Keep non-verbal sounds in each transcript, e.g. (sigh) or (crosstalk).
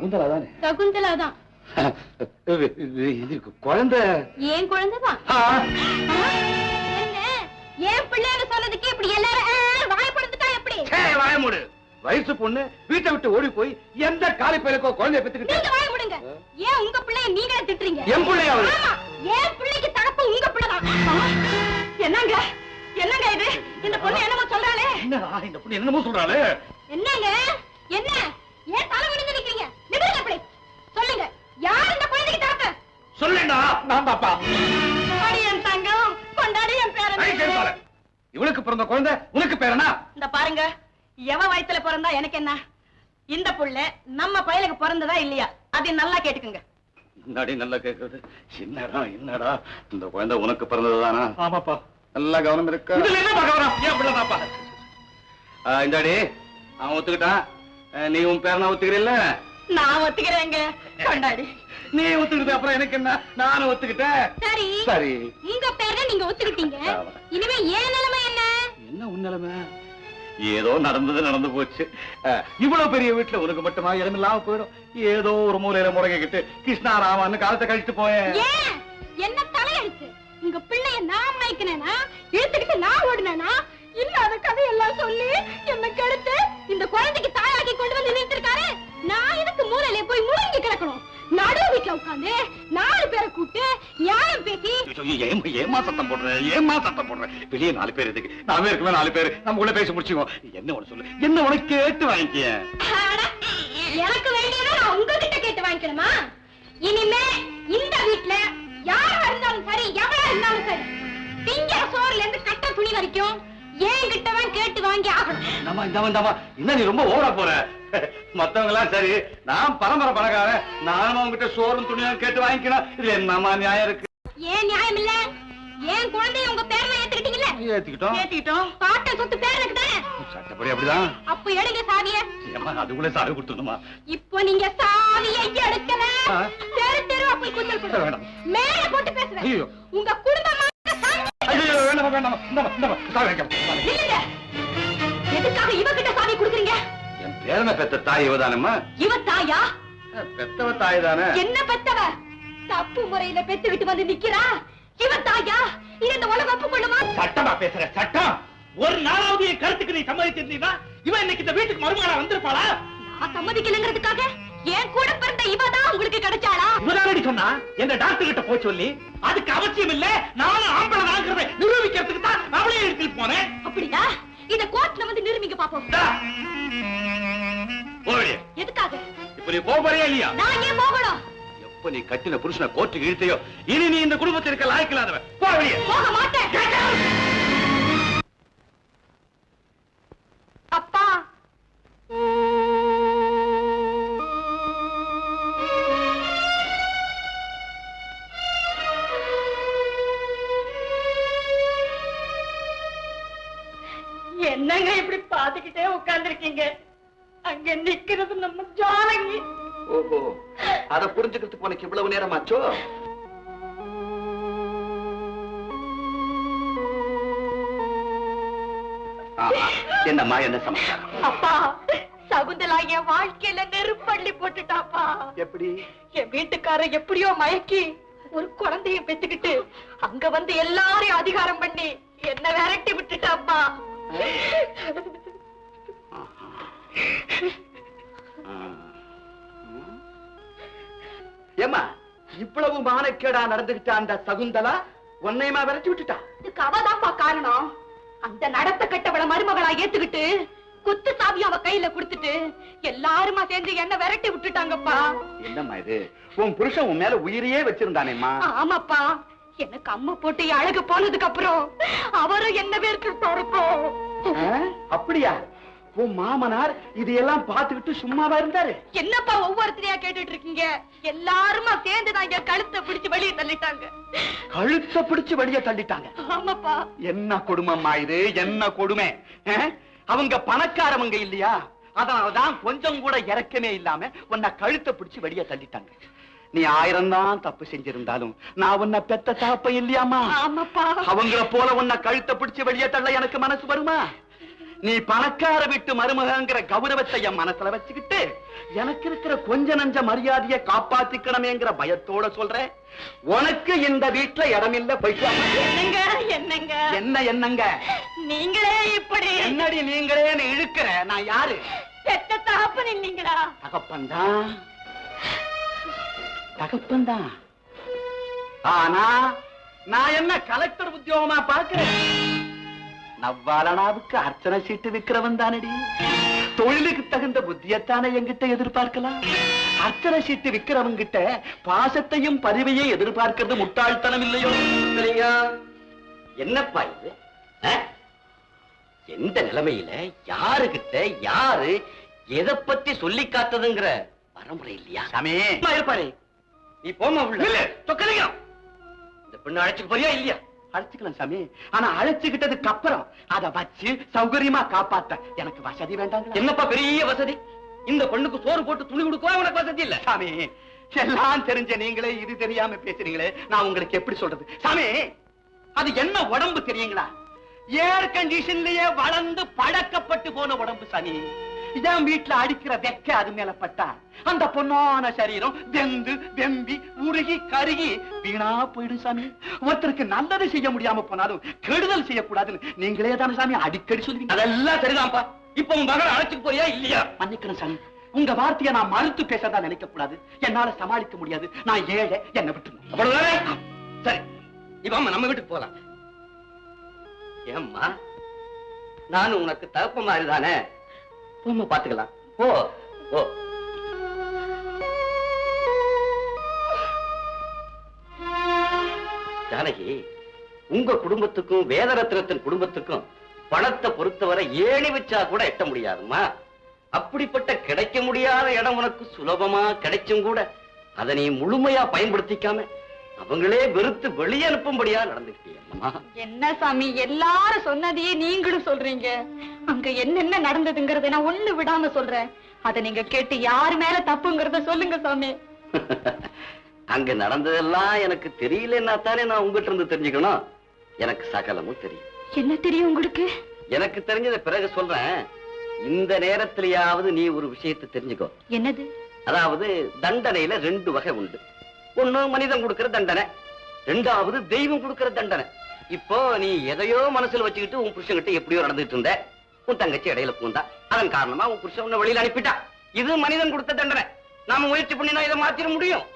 சகுந்தலா தானே சகுந்தலா தான் (laughs) இது குழந்தை? ஏன் குழந்தைதான் என்ன? ஏன் பிள்ளைன்னு சொன்னதுக்கு இப்படி எல்லாரும் வாய் படுத்துட்டா எப்படி? வாய மூடு. வயசு பொண்ணு வீட்டை விட்டு ஓடி போய் எந்த காலி பையலுக்கோ குழந்தைய பெத்துக்கிட்டு நீங்க வாய் விடுங்க ஏன் உங்க பிள்ளைய நீங்களே திட்டுறீங்க? என் பிள்ளையா அவரு? என் பிள்ளைக்கு தகப்பு உங்க பிள்ளைதான்? என்னங்க? என்னங்க இது? இந்த பொண்ணு என்னமோ சொல்றாளே. என்னடா இந்த பொண்ணு என்னமோ சொல்றாளே? என்னங்க? என்ன? சொல்லேண்டா நான் பாப்பா. என் தங்கம். கொண்டாடி என். பேரன். இவளுக்கு பிறந்த குழந்தை உனக்கு பேரனா? இந்த பாருங்க எவ வயித்துல பிறந்தா எனக்கு என்ன? இந்த புள்ள நம்ம பயலுக்கு பிறந்ததா இல்லையா? அதை நல்லா கேட்டுக்குங்க. முன்னாடி நல்லா கேக்குறது. என்னடா என்னடா? இந்த குழந்தை உனக்கு பிறந்ததுதானா? ஆமாப்பா. நல்லா கவனம் இருக்கா? இதுல என்ன கவனம்? ஏன் பிள்ளைதாப்பா ஆ, இந்தாடி. அவன் ஒத்துக்கிட்டான். நீ உன் பேரனா ஒத்துக்கிறீல்ல? நான் ஒத்துக்கிறேங்க. கொண்டாடி. நீ ஒத்துக்கிட்ட அப்புறம் எனக்கு என்ன? நானும் ஒத்துக்கிட்டேன். சரி. சரி. உங்க பேரை நீங்க ஒத்துக்கிட்டீங்க. இனிமே ஏன் நிலைமை என்ன? என்ன உன் நிலைமை? ஏதோ நடந்தது நடந்து போச்சு. இவ்வளவு பெரிய வீட்டுல உனக்கு மட்டுமா இடமில்லாம போயிடும்? ஏதோ ஒரு மூலையில முறைகிட்டு கிருஷ்ணா ராமான்னு காலத்தை கழிச்சுட்டு போயேன் என்ன தலையெழுத்து? உங்க பிள்ளைய நான் மயக்கினேனா? இழுத்துக்கிட்டு நான் ஓடினேனா? இல்லாத கதையெல்லாம் சொல்லி என்ன கெடுத்து இந்த குழந்தைக்கு தாயாக்கி கொண்டு வந்து நிறுத்திருக்காரு. நான் இதுக்கு மூலையில போய் முழுங்கி கிடக்கணும்? நடு வீட்டுல உட்காந்து நாலு பேரை கூப்பிட்டு நியாயம் பேசி ஏம்மா ஏமா சத்தம் போடுற ஏமா சத்தம் போடுற. வெளியே நாலு பேர் இதுக்கு நாம இருக்கவே நாலு பேர். நம்ம உள்ள பேசி முடிச்சுக்கோ என்ன உனக்கு சொல்லு? என்ன உனக்கு கேட்டு வாங்கிக்க? எனக்கு வேண்டியதை நான் உங்ககிட்ட கேட்டு வாங்கிக்கணுமா? இனிமே இந்த வீட்ல யாரா இருந்தாலும் சரி இருந்தாலும் சரி திங்கிற சோறுல இருந்து கட்ட துணி வரைக்கும் என்கிட்டவன் கேட்டு வாங்கி ஆகணும். இந்தாம்மா இந்தாம்மா என்ன நீ ரொம்ப ஓவரா போற? மத்தவங்க எல்லாம் சரி நான் பரம்பரை பணக்காரன். நானும் உங்ககிட்ட சோறும் துணியும் கேட்டு வாங்கிக்கணும். இதுல என்னம்மா நியாயம் இருக்கு? ஏன் நியாயம் இல்ல? ஏன் குழந்தைய உங்க பேர்ல ஏத்துக்கிட்டீங்கல்ல? ஏத்துக்கிட்டோம். ஏத்திக்கிட்டோம். பாட்ட சொத்து பேருக்கு தானே சட்டப்படி அப்படிதான். அப்ப எடுங்க சாவிய. ஏம்மா அதுக்குள்ள சாவி கொடுத்துருமா இப்போ நீங்க சாவியை எடுக்கல. தெரு போய் கூச்சல் போடுங்க வேண்டாம். மேல போட்டு பேசுறேன். உங்க குடும்பமா வேண்டாம் வேண்டாம் எதுக்காக இவகிட்ட சாவி கொடுக்குறீங்க? என் பேரனை பெத்த தாய் இவதானம்மா? இவ தாயா? பெத்தவ தாய் தானே என்ன பெத்தவ? தப்பு முறையில பெத்துக்கிட்டு வந்து நிக்கிறா? இவ தாயா? இது இந்த உலகம் ஒப்புக்கொள்ளுமா சட்டமா பேசுற சட்டம். ஒரு நாளாவது என் கருத்துக்கு நீ சம்மதிச்சிருந்தீங்கன்னா இவன் இன்னைக்கு இந்த வீட்டுக்கு மருமகளா வந்திருப்பாளா? நான் சம்மதிக்கலங்கிறதுக்காக என் கூட பிறந்த இவதான் உங்களுக்கு கிடைச்சாளா? இவதானடி சொன்னா? எந்த டாக்டர் கிட்ட போய் சொல்லி அதுக்கு அவசியம் இல்ல நானும் ஆம்பளை தாங்கிறத நிரூபிக்கிறதுக்கு தான் அவளே எடுத்துட்டு போனேன். அப்படியா? இத கோர்ட்ல வந்து நிரூபிங்க பாப்போம். எதுக்காக? இப்ப நீ போறியா இல்லையா? நான் ஏன் போகணும்? எப்ப நீ கட்டின புருஷனை கோர்ட்டுக்கு இழுத்தையோ? இனி நீ இந்த குடும்பத்தில் இருக்க லாய்க்கலாதவன் போக மாட்டேன். என்னங்க இப்படி பாத்துக்கிட்டே உட்கார்ந்துருக்கீங்க? அங்க நிக்கிறது நம்ம ஜானகி. ஓஹோ அத புரிஞ்சுக்கிறதுக்கு உனக்கு இவ்வளவு நேரம் ஆச்சோ என்னம்மா என்ன சமாச்சாரம்? அப்பா சகுந்தலா என் வாழ்க்கையில நெருப்பள்ளி போட்டுட்டாப்பா. எப்படி? என் வீட்டுக்காரர் எப்படியோ மயக்கி ஒரு குழந்தைய பெத்துக்கிட்டு அங்க வந்து எல்லாரையும் அதிகாரம் பண்ணி என்ன விரட்டி விட்டுட்டாப்பா. ஏமா இவ்வளவு மானக்கேடா நடந்துகிட்ட அந்த சகுந்தலா? உன்னையமா விரட்டி விட்டுட்டா? இதுக்கு அவதான்ப்பா காரணம். அந்த நடத்த கெட்டவள மருமகளா ஏத்துக்கிட்டு குத்து சாவி அவ கையில கொடுத்துட்டு எல்லாருமா சேர்ந்து என்ன விரட்டி விட்டுட்டாங்கப்பா. என்னம்மா இது? உன் புருஷன் உன் மேல உயிரையே வச்சிருந்தானேம்மா. ஆமாப்பா. எனக்கு அம்மா போட்டு அழகு போனதுக்கு அப்புறம் அவரும் என்ன பேருக்கு ஆ? அப்படியா? உன் மாமனார் இதையெல்லாம் பார்த்துக்கிட்டு சும்மாவா இருந்தாரு? என்னப்பா ஒவ்வொருத்தரையா கேட்டுட்டு இருக்கீங்க? எல்லாருமா சேர்ந்து என் கழுத்தை பிடிச்சு வெளியே தள்ளிட்டாங்க. கழுத்தை பிடிச்சு வெளியே தள்ளிட்டாங்க. ஆமாப்பா. என்ன கொடுமைம்மா இது? என்ன கொடுமை? அவங்க பணக்காரவங்க இல்லையா? அதனாலதான் கொஞ்சம் கூட இறக்கமே இல்லாம உன்னை கழுத்தை பிடிச்சு வெளியே தள்ளிட்டாங்க. நீ ஆயிரம் தான் தப்பு செஞ்சிருந்தாலும் நான் உன்னை பெத்த தாப்ப இல்லையாமா ஆமாப்பா. அவங்கள போல உன்னை கழுத்தை பிடிச்சு வெளியே தள்ள எனக்கு மனசு வருமா? நீ பணக்கார வீட்டு மருமகங்கிற கௌரவத்தை என் மனசுல வச்சுக்கிட்டு எனக்கு இருக்கிற கொஞ்ச நஞ்ச மரியாதையை காப்பாத்திக்கணுமேங்கிற பயத்தோட சொல்றேன் உனக்கு இந்த வீட்டுல இடமில்ல போயிட்டு. என்னங்க என்னங்க? என்ன என்னங்க? நீங்களே இப்படி. என்னடி நீங்களே இழுக்கிற? நான் யாரு? பெத்த தகப்பன் இல்லீங்களா? தகப்பன்தான். ஆனா நான் என்ன கலெக்டர் உத்தியோகமா பார்க்கிறேன்? நவ்வாலனாவுக்கு அர்ச்சனை சீட்டு விக்கிறவன் தானடி. தொழிலுக்கு தகுந்த புத்தியத்தானே என்கிட்ட எதிர்பார்க்கலாம். அர்ச்சனை சீட்டு விக்கிறவங்கிட்ட பாசத்தையும் பரிவையும் எதிர்பார்க்கிறது முட்டாள்தனம் இல்லையோ? சரிங்க என்னப்பா இது? எந்த நிலைமையில யாருகிட்ட யாரு எதை பத்தி சொல்லி காத்ததுங்கிற வரமுறை இல்லையா? சாமி. இருப்பாரு நீ போமா உள்ள. இல்ல, சொக்கலிங்கம். இந்த பெண்ணு அழைச்சுக்கு போறியா இல்லையா? அழைச்சுக்கலாம் சாமி. ஆனா அழைச்சுக்கிட்டதுக்கு அப்புறம் அதை வச்சு சௌகரியமா காப்பாத்த எனக்கு வசதி வேண்டாங்களா? என்னப்பா பெரிய வசதி? இந்த பெண்ணுக்கு சோறு போட்டு துணி கொடுக்கவா உனக்கு வசதி இல்ல? சாமி எல்லாம் தெரிஞ்ச நீங்களே இது தெரியாம பேசுறீங்களே. நான் உங்களுக்கு எப்படி சொல்றது? சாமி அது என்ன உடம்பு தெரியுங்களா? ஏர் கண்டிஷன்லயே வளர்ந்து பழக்கப்பட்டு போன உடம்பு சாமி. இதான் வீட்டுல அடிக்கிற வெக்க அது மேல பட்டா அந்த பொன்னான சரீரம் வெந்து வெம்பி உருகி கருகி வீணா போயிடும் சாமி. ஒருத்தருக்கு நல்லது செய்ய முடியாம போனாலும் கெடுதல் செய்யக்கூடாதுன்னு நீங்களே தானே சாமி அடிக்கடி சொல்லுவீங்க. அதெல்லாம் சரிதான்ப்பா. இப்ப உன் மகளை அழைச்சுக்கு போறியா இல்லையா? மன்னிக்கணும் சாமி. உங்க வார்த்தையை நான் மறுத்து பேசதான் நினைக்க கூடாது என்னால சமாளிக்க முடியாது. நான் ஏழை என்னை விட்டு சரி இப்ப நம்ம வீட்டுக்கு போலாம். ஏம்மா நானும் உனக்கு தகப்ப மாதிரி தானே போமா பாத்துக்கலாம் போ ஓ ஜானகி உங்க குடும்பத்துக்கும் வேதரத்னத்தின் குடும்பத்துக்கும் பணத்தை பொறுத்தவரை ஏணி வச்சா கூட எட்ட முடியாதுமா அப்படிப்பட்ட கிடைக்க முடியாத இடம் உனக்கு சுலபமா கிடைச்சும் கூட அதை நீ முழுமையா பயன்படுத்திக்காம அவங்களே வெறுத்து வெளியே அனுப்பும்படியா நடந்துக்கிட்டீங்கம்மா என்ன சாமி எல்லாரும் சொன்னதையே நீங்களும் சொல்றீங்க. அங்க என்னென்ன நடந்ததுங்கறத நான் ஒண்ணு விடாம சொல்றேன். அத நீங்க கேட்டு யாரு மேல தப்புங்கறத சொல்லுங்க சாமி. (laughs) அங்க நடந்ததெல்லாம் எனக்கு தெரியலன்னா தானே நான் உங்ககிட்ட இருந்து தெரிஞ்சுக்கணும். எனக்கு சகலமும் தெரியும். என்ன தெரியும் உங்களுக்கு? எனக்கு தெரிஞ்சத பிறகு சொல்றேன். இந்த நேரத்திலேயாவது நீ ஒரு விஷயத்தை தெரிஞ்சுக்கோ. என்னது? அதாவது தண்டனையில ரெண்டு வகை உண்டு. ஒண்ணு மனிதன் கொடுக்கிற தண்டனை. ரெண்டாவது தெய்வம் கொடுக்கிற தண்டனை. இப்போ நீ எதையோ மனசுல வச்சுக்கிட்டு உன் புருஷன்கிட்ட எப்படியோ நடந்துட்டு இருந்த உன் தங்கச்சி இடையில பூந்தா. அதன் காரணமா உன் புருஷன் உன்னை வெளியில அனுப்பிட்டா. இது மனிதன் கொடுத்த தண்டனை. நாம முயற்சி பண்ணினா இதை மாத்திர முடியும்.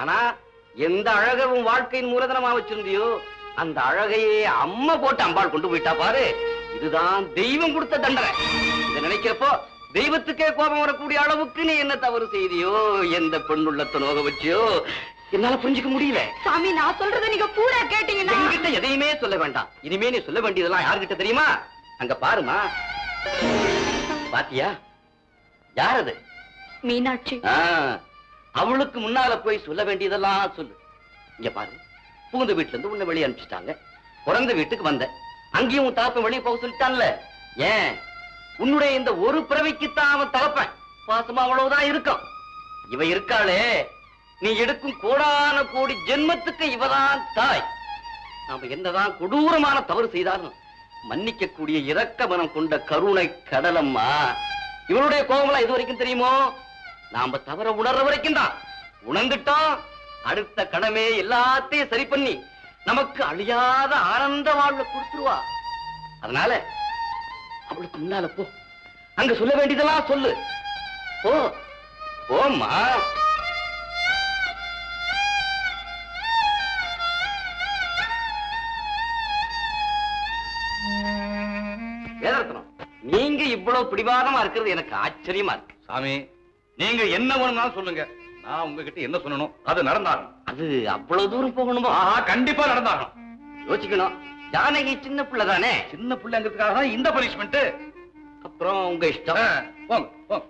ஆனா எந்த அழகை உன் வாழ்க்கையின் மூலதனமா வச்சிருந்தியோ அந்த அழகையே அம்மா போட்டு அம்பாள் கொண்டு போயிட்டா பாரு. இதுதான் தெய்வம் கொடுத்த தண்டனை. இதை நினைக்கிறப்போ தெய்வத்துக்கே கோபம் வரக்கூடிய அளவுக்கு நீ என்ன தவறு செய்தியோ எந்த பெண்ணுள்ளத்தை நோக வச்சியோ என்னால புரிஞ்சுக்க முடியல. சாமி நான் சொல்றத நீங்க பூரா கேட்டீங்கன்னா என்கிட்ட எதையுமே சொல்ல வேண்டாம். இனிமே நீ சொல்ல வேண்டியதெல்லாம் யார்கிட்ட தெரியுமா? அங்க பாருமா. பாத்தியா? யார் அது மீனாட்சி அவளுக்கு முன்னால போய் சொல்ல வேண்டியதெல்லாம் சொல்லு. இங்க பாரு. புகுந்த வீட்டுல இருந்து உன்னை வெளியே அனுப்பிச்சிட்டாங்க. பிறந்த வீட்டுக்கு வந்த. அங்கேயும் உன் தகப்பன் வெளியே போக சொல்லிட்டான்ல. ஏன்? உன்னுடைய இந்த ஒரு பிறவிக்குத்தான் அவன் தகப்பன். பாசமா அவ்வளவுதான் இருக்கும். இவ இருக்காளே. நீ எடுக்கும் கோடான கோடி ஜென்மத்துக்கு இவதான் தாய். நாம என்னதான் கொடூரமான தவறு செய்தாலும் மன்னிக்க கூடிய இரக்க மனம் கொண்ட கருணை கடலம்மா. இவருடைய கோபம்லாம் இது வரைக்கும் தெரியுமோ? நாம தவற உணர்ற வரைக்கும் தான். உணர்ந்துட்டோம் அடுத்த கடமே எல்லாத்தையும் சரி பண்ணி நமக்கு அழியாத ஆனந்த வாழ்வை கொடுத்துருவா. அதனால அவளுக்கு முன்னால போ. அங்க சொல்ல வேண்டியதெல்லாம் சொல்லு. போ. போம்மா. இவ்வளவு பிடிவாதமா இருக்கிறது எனக்கு ஆச்சரியமா இருக்கு. சாமி நீங்க என்ன வேணும்னாலும் சொல்லுங்க. நான் உங்ககிட்ட என்ன சொல்லணும் அது நடந்தாகணும். அது அவ்வளவு தூரம் போகணுமா? ஆஹா கண்டிப்பா நடந்தாகணும். யோசிக்கணும். ஜானகி சின்ன பிள்ளை தானே சின்ன பிள்ளைங்கிறதுக்காக தான் இந்த பனிஷ்மெண்ட் அப்புறம் உங்க இஷ்டம். போங்க போங்க.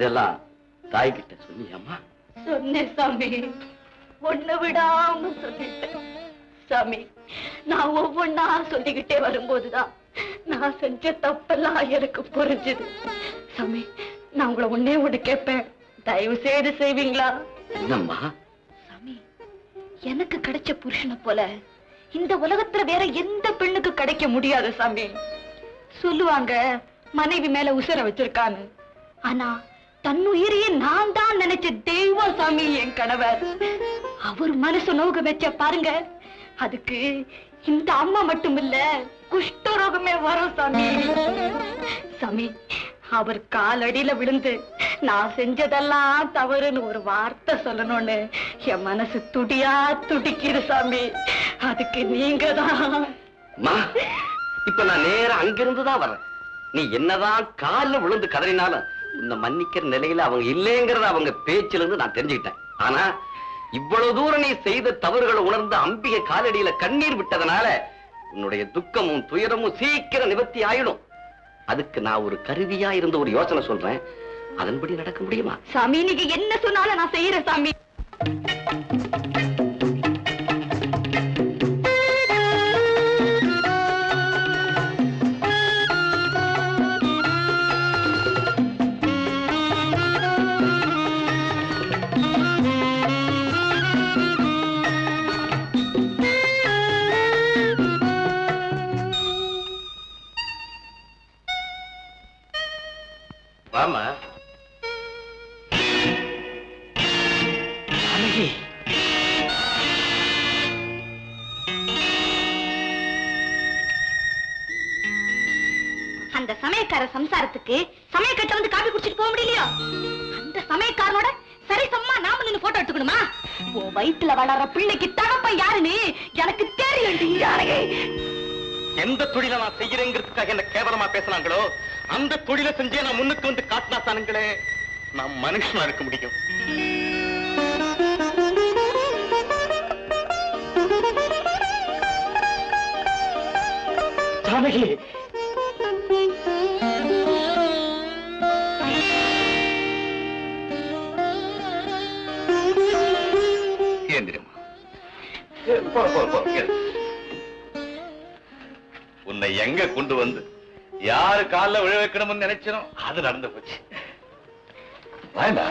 நீ சொல்ல வேண்டியதெல்லாம் தாய்கிட்ட சொன்னியாம்மா சொன்னேன் சாமி. ஒண்ணு விடாம சொல்லிட்டேன். சாமி நான் ஒவ்வொன்னா சொல்லிக்கிட்டே வரும்போதுதான் நான் செஞ்ச தப்பெல்லாம் எனக்கு புரிஞ்சுது. சாமி நான் உங்களை ஒண்ணே ஒண்ணு கேட்பேன். தயவு செய்து செய்வீங்களா? என்னம்மா? சாமி எனக்கு கிடைச்ச புருஷனை போல இந்த உலகத்துல வேற எந்த பெண்ணுக்கு கிடைக்க முடியாது சாமி. சொல்லுவாங்க மனைவி மேல உசுர வச்சிருக்கான்னு. ஆனா தன் உயிரையே நான் தான் நினைச்ச தெய்வம் சாமி என் கணவர். அவர் மனசு நோக வச்ச பாருங்க. அதுக்கு இந்த அம்மா மட்டும் இல்ல குஷ்டரோகமே வரும் சாமி. சாமி அவர் காலடியில விழுந்து நான் செஞ்சதெல்லாம் தவறுன்னு ஒரு வார்த்தை சொல்லணும்னு என் மனசு துடியா துடிக்குது சாமி. அதுக்கு நீங்க தான் இப்ப நான் நேரம் அங்கிருந்து தான் வரேன் நீ என்னதான் கால்ல விழுந்து கதறினாலும் உன்னை மன்னிக்கிற நிலையில அவங்க இல்லைங்கிறத அவங்க பேச்சுல இருந்து நான் தெரிஞ்சுக்கிட்டேன். ஆனா இவ்வளவு தூரம் நீ செய்த தவறுகளை உணர்ந்து அம்பிகை காலடியில கண்ணீர் விட்டதனால உன்னுடைய துக்கமும் துயரமும் சீக்கிரம் நிவர்த்தி ஆயிடும். அதுக்கு நான் ஒரு கருவியா இருந்த ஒரு யோசனை சொல்றேன். அதன்படி நடக்க முடியுமா? சாமி நீங்க என்ன சொன்னாலும் நான் செய்யறேன் சாமி. அந்த சமயக்கார சம்சாரத்துக்கு சமயக்கட்ட வந்து காப்பி குடிச்சிட்டு போக முடியலையோ? அந்த சமயக்காரனோட சரி சம்மா நாம நின்னு போட்டோ எடுத்துக்கணுமா? உன் வயிற்றுல வளர்ற பிள்ளைக்கு தகப்ப யாருன்னு எனக்கு தெரியும் எந்த தொழில நான் செய்யறேங்கிறதுக்காக என்ன கேவலமா பேசுனாங்களோ அந்த தொழில செஞ்சே நான் முன்னுக்கு வந்து காட்டினா தானுங்களே நான் மனுஷனா இருக்க முடியும். ஜானகி கால்ல விழ வைக்கணும்னு நினைச்சனோ அது நடந்து போச்சு. வாண்டா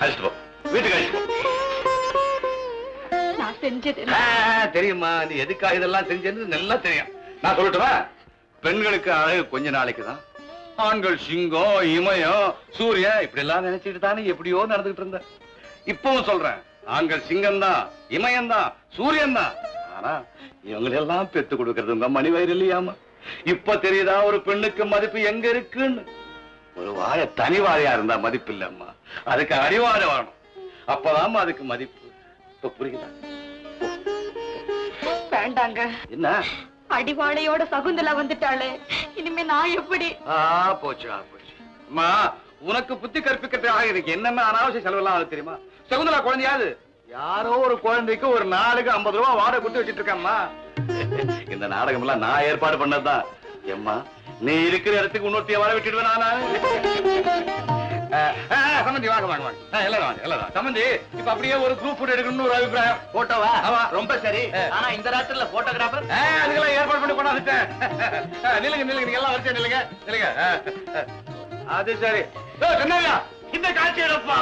அழைச்சிட்டு போ. வீட்டுக்கு அழைச்சிட்டு தெரியுமா நீ எதுக்காக இதெல்லாம் செஞ்சேன்னு நல்லா தெரியும். நான் சொல்லட்டுமா? பெண்களுக்கு அழகு கொஞ்ச நாளைக்கு தான். ஆண்கள் சிங்கம் இமயம் சூரியன் இப்படி எல்லாம் நினைச்சிட்டு தானே எப்படியோ நடந்துகிட்டு இருந்த இப்பவும் சொல்றேன். ஆண்கள் சிங்கம் தான் இமயம் தான் சூரியன் தான் ஆனா இவங்களெல்லாம் பெத்து கொடுக்கறது உங்க மணி வயிறு இல்லையாமா இப்ப தெரியுதா ஒரு பெண்ணுக்கு மதிப்பு எங்க இருக்குன்னு? ஒரு வாழை தனி வாழையா இருந்தா மதிப்பு இல்லம்மா அதுக்கு அடிவாழை வேணும். அப்பதாம்மா அதுக்கு மதிப்பு. இப்ப புரியுதா? வேண்டாங்க. என்ன? அடிவாளையோட சகுந்தலா வந்துட்டாளே. இனிமே நான் எப்படி? ஆ போச்சு ஆ போச்சு. அம்மா உனக்கு புத்தி கற்பிக்கிறதுக்காக எனக்கு என்னென்ன அனாவசிய செலவெல்லாம் ஆகுது தெரியுமா? சகுந்தலா குழந்தையாது யாரோ ஒரு குழந்தைக்கு ஒரு நாளுக்கு ஐம்பது ரூபாய் வாடகை கொடுத்து வச்சிட்டு இருக்கேம்மா. இந்த நாடகம் எல்லாம் நான் ஏற்பாடு பண்ணதுதான். ஏம்மா நீ இருக்கிற இடத்துக்கு இன்னொருத்தைய வர விட்டுடுவேன் நானு. சம்பந்தி வாங்க வாங்க வாங்க. எல்லாரும் வாங்க எல்லாரும். சம்பந்தி இப்ப அப்படியே ஒரு குரூப் போட்டோ எடுக்கணும்னு ஒரு அபிப்பிராயம். போட்டோவா ஆமா. ரொம்ப சரி. ஆனா இந்த ராத்திரில போட்டோகிராஃபர் அதுக்கெல்லாம் ஏற்பாடு பண்ணி கொண்டாந்துட்டேன். அஹ், நில்லுங்க நில்லுங்க நீங்க எல்லாம் நில்லுங்க. அஹ், அஹ். அது சரி. சொன்னாங்க இந்த காட்சி எடுப்பா.